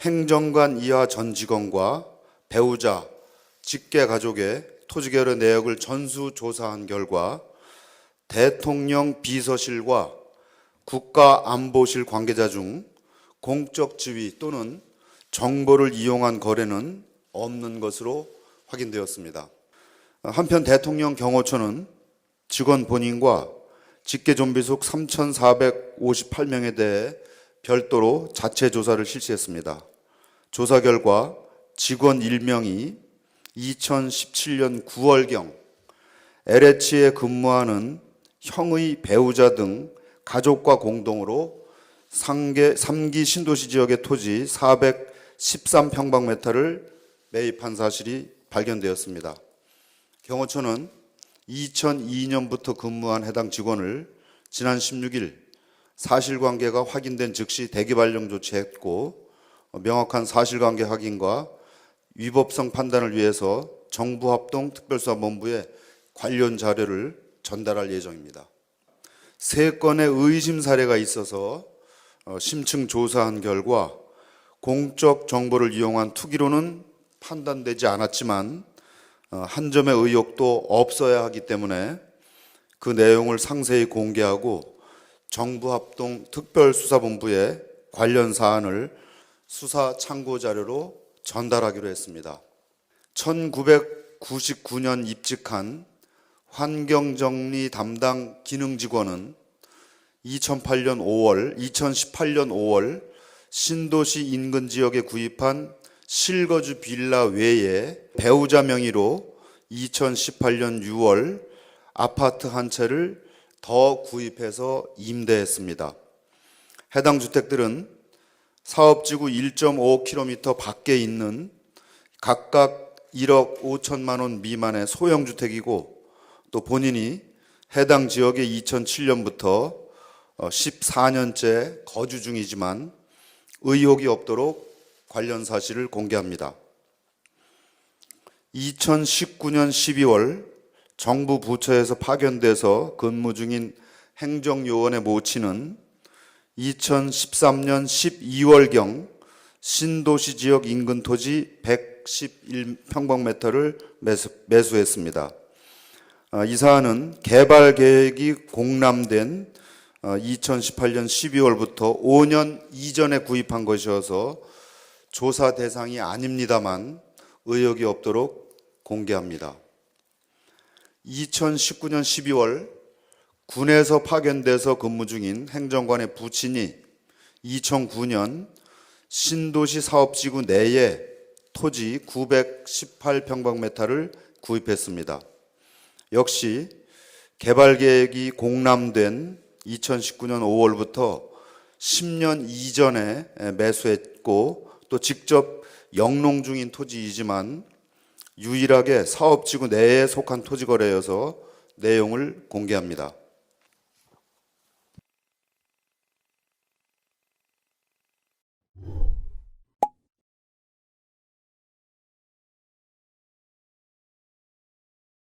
행정관 이하 전 직원과 배우자, 직계 가족의 토지결의 내역을 전수조사한 결과 대통령 비서실과 국가안보실 관계자 중 공적 지위 또는 정보를 이용한 거래는 없는 것으로 확인되었습니다. 한편 대통령 경호처는 직원 본인과 직계 좀비 속 3,458명에 대해 별도로 자체 조사를 실시했습니다. 조사 결과 직원 1명이 2017년 9월경 LH에 근무하는 형의 배우자 등 가족과 공동으로 상계 3기 신도시 지역의 토지 413평방미터를 매입한 사실이 발견되었습니다. 경호처는 2002년부터 근무한 해당 직원을 지난 16일 사실관계가 확인된 즉시 대기발령 조치했고 명확한 사실관계 확인과 위법성 판단을 위해서 정부합동특별수사본부에 관련 자료를 전달할 예정입니다. 세 건의 의심 사례가 있어서 어, 심층 조사한 결과 공적 정보를 이용한 투기로는 판단되지 않았지만 어, 한 점의 의혹도 없어야 하기 때문에 그 내용을 상세히 공개하고 정부합동 특별수사본부에 관련 사안을 수사 참고 자료로 전달하기로 했습니다. 1999년 입직한 환경정리 담당 기능직원은 2008년 5월, 2018년 5월 신도시 인근 지역에 구입한 실거주 빌라 외에 배우자 명의로 2018년 6월 아파트 한 채를 더 구입해서 임대했습니다. 해당 주택들은 사업지구 1.5km 밖에 있는 각각 1억 5천만 원 미만의 소형 주택이고 또 본인이 해당 지역에 2007년부터 14년째 거주 중이지만 의혹이 없도록 관련 사실을 공개합니다. 2019년 12월 정부 부처에서 파견돼서 근무 중인 행정요원의 모친은 2013년 12월경 신도시 지역 인근 토지 111평방미터를 매수, 매수했습니다. 아, 이 사안은 개발 계획이 공람된 2018년 12월부터 5년 이전에 구입한 것이어서 조사 대상이 아닙니다만 의혹이 없도록 공개합니다. 2019년 12월 군에서 파견돼서 근무 중인 행정관의 부친이 2009년 신도시 사업지구 내에 토지 918평방미터를 구입했습니다. 역시 개발 계획이 공람된 2019년 5월부터 10년 이전에 매수했고 또 직접 영농 중인 토지이지만 유일하게 사업지구 내에 속한 토지 거래여서 내용을 공개합니다.